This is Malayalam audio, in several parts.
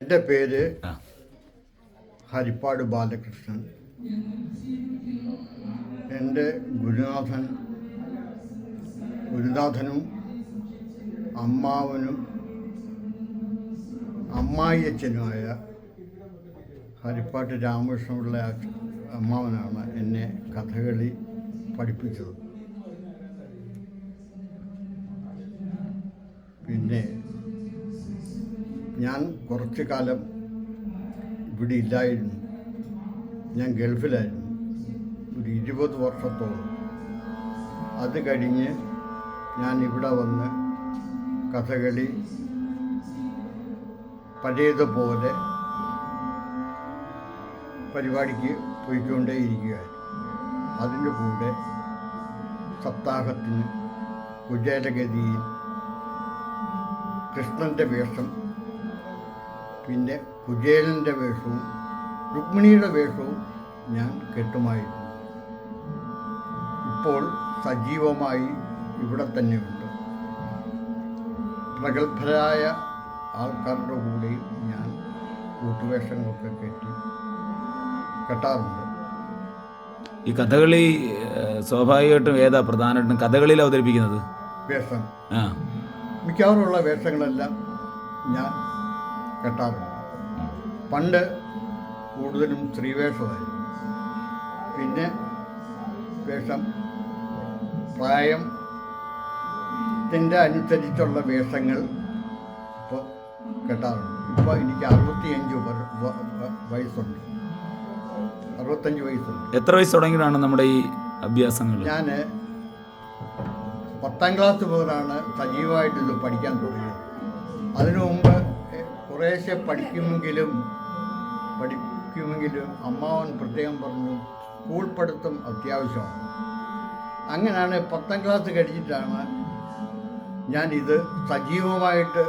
എന്റെ പേര് ഹരിപ്പാട് ബാലകൃഷ്ണൻ. എന്റെ ഗുരുനാഥൻ ഗുരുനാഥനും അമ്മാവനും അമ്മായിയച്ഛനുമായ ഹരിപ്പാട്ട് രാമകൃഷ്ണപിള്ള അമ്മാവനാണ് എന്നെ കഥകളി പഠിപ്പിച്ചത്. പിന്നെ ഞാൻ കുറച്ച് കാലം ഇവിടെ ഇല്ലായിരുന്നു. ഞാൻ ഗൾഫിലായിരുന്നു. ഒരു ഇരുപത് വർഷത്തോളം. അത് കഴിഞ്ഞ് ഞാൻ ഇവിടെ വന്ന് കഥകളി പഴയതുപോലെ പരിപാടിക്ക് പോയിക്കൊണ്ടേയിരിക്കുകയായിരുന്നു. അതിന്റെ കൂടെ സപ്താഹത്തിന് കുചേരഗതിയിൽ കൃഷ്ണന്റെ വേഷം പിന്നെ കുചേലന്റെ വേഷവും രുക്മിണിയുടെ വേഷവും ഞാൻ കെട്ടുമായിരുന്നു. ഇപ്പോൾ സജീവമായി ഇവിടെ തന്നെയുണ്ട്. പ്രഗത്ഭരായ ആൾക്കാരുടെ കൂടെയും ഞാൻ കൂട്ടുവേഷങ്ങളൊക്കെ കെട്ടി കെട്ടാറുണ്ട്. ഈ കഥകളി സ്വാഭാവികമായിട്ടും ഏതാ പ്രധാനമായിട്ടും കഥകളിയിൽ അവതരിപ്പിക്കുന്നത്? വേഷം. ആ. മിക്കവാറുമുള്ള വേഷങ്ങളെല്ലാം ഞാൻ കെട്ടാറുണ്ട് പണ്ട് കൂടുതലും സ്ത്രീവേഷമായിരുന്നു. പിന്നെ വേഷം പ്രായം ത്തിന്റെ അനുസരിച്ചുള്ള വേഷങ്ങൾ ഇപ്പോൾ കെട്ടാറുണ്ട്. ഇപ്പോൾ എനിക്ക് അറുപത്തിയഞ്ച് വയസ്സുണ്ട്. അറുപത്തഞ്ച് വയസ്സുണ്ട്. എത്ര വയസ്സ് തുടങ്ങിയാണ് നമ്മുടെ ഈ അഭ്യാസങ്ങൾ? ഞാൻ പത്താം ക്ലാസ് മുതലാണ് സജീവമായിട്ട് ഇത് പഠിക്കാൻ തുടങ്ങിയത്. അതിനു മുമ്പ് കുറേശ്ശെ പഠിക്കുമെങ്കിലും പഠിക്കുമെങ്കിലും അമ്മാവൻ പ്രത്യേകം പറഞ്ഞു സ്കൂൾ പഠിത്തം അത്യാവശ്യമാണ്. അങ്ങനെയാണ് പത്താം ക്ലാസ് കഴിഞ്ഞിട്ടാണ് ഇത് സജീവമായിട്ട്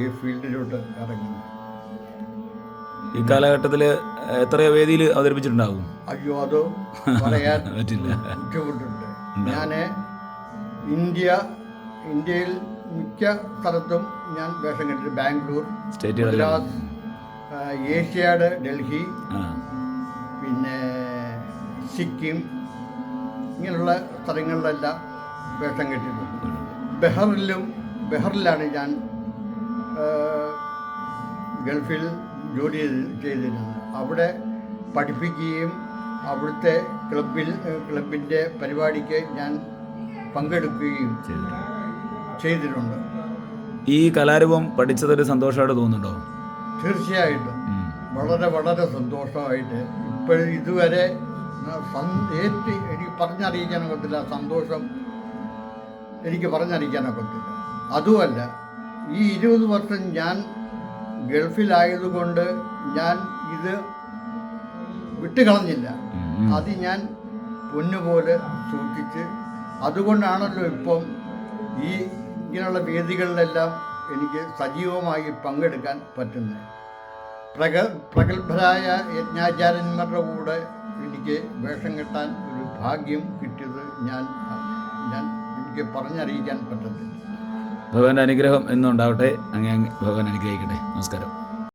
ഈ ഫീൽഡിലോട്ട് ഇറങ്ങുന്നത്. ഈ കാലഘട്ടത്തിൽ എത്ര വേദിയിൽ അവതരിപ്പിച്ചിട്ടുണ്ടാകും അയ്യോ അത് പറയാൻ പറ്റില്ല. ബുദ്ധിമുട്ടുണ്ട്. ഞാൻ ഇന്ത്യ ഇന്ത്യയിൽ മിക്ക സ്ഥലത്തും ഞാൻ വേഷം കണ്ടിട്ട് ബാംഗ്ലൂർ സ്റ്റേറ്റ് ഗുജറാത്ത് ഏഷ്യാഡ് ഡൽഹി പിന്നെ സിക്കിം ഇങ്ങനെയുള്ള സ്ഥലങ്ങളിലെല്ലാം വേഷം കെട്ടിയിട്ടുണ്ട്. ബെഹറിലും ബെഹറിലാണ് ഞാൻ ഗൾഫിൽ ജോലി ചെയ്ത് ചെയ്തിരുന്നത്. അവിടെ പഠിപ്പിക്കുകയും അവിടുത്തെ ക്ലബിൽ ക്ലബിന്റെ പരിപാടിക്ക് ഞാൻ പങ്കെടുക്കുകയും ചെയ്തിട്ടുണ്ട്. ചെയ്തിട്ടുണ്ട്. ഈ കലാരൂപം പഠിച്ചതൊരു സന്തോഷമായിട്ട് തോന്നുന്നുണ്ടോ? തീർച്ചയായിട്ടും. വളരെ വളരെ സന്തോഷമായിട്ട്. ഇപ്പോഴും ഇതുവരെ എനിക്ക് പറഞ്ഞറിയിക്കാൻ ഒക്കത്തില്ല എനിക്ക് പറഞ്ഞറിയിക്കാനൊക്കത്തില്ല സന്തോഷം എനിക്ക് പറഞ്ഞറിയിക്കാനൊക്കത്തില്ല അതുമല്ല ഈ ഇരുപത് വർഷം ഞാൻ ഗൾഫിലായതുകൊണ്ട് ഞാൻ ഇത് വിട്ടുകളഞ്ഞില്ല. അത് ഞാൻ പൊന്നുപോലെ സൂക്ഷിച്ച്. അതുകൊണ്ടാണല്ലോ ഇപ്പം ഈ ഇങ്ങനെയുള്ള വേദികളിലെല്ലാം എനിക്ക് സജീവമായി പങ്കെടുക്കാൻ പറ്റുന്നത് പ്രഗ പ്രഗത്ഭരായ യജ്ഞാചാര്യന്മാരുടെ കൂടെ എനിക്ക് വേഷം കെട്ടാൻ ഒരു ഭാഗ്യം കിട്ടിയത് ഞാൻ ഞാൻ എനിക്ക് പറഞ്ഞറിയിക്കാൻ പറ്റുന്നില്ല ഭഗവാന്റെ അനുഗ്രഹം എന്നുണ്ടാവട്ടെ. അങ്ങനെ ഭഗവാൻ അനുഗ്രഹിക്കട്ടെ. നമസ്കാരം.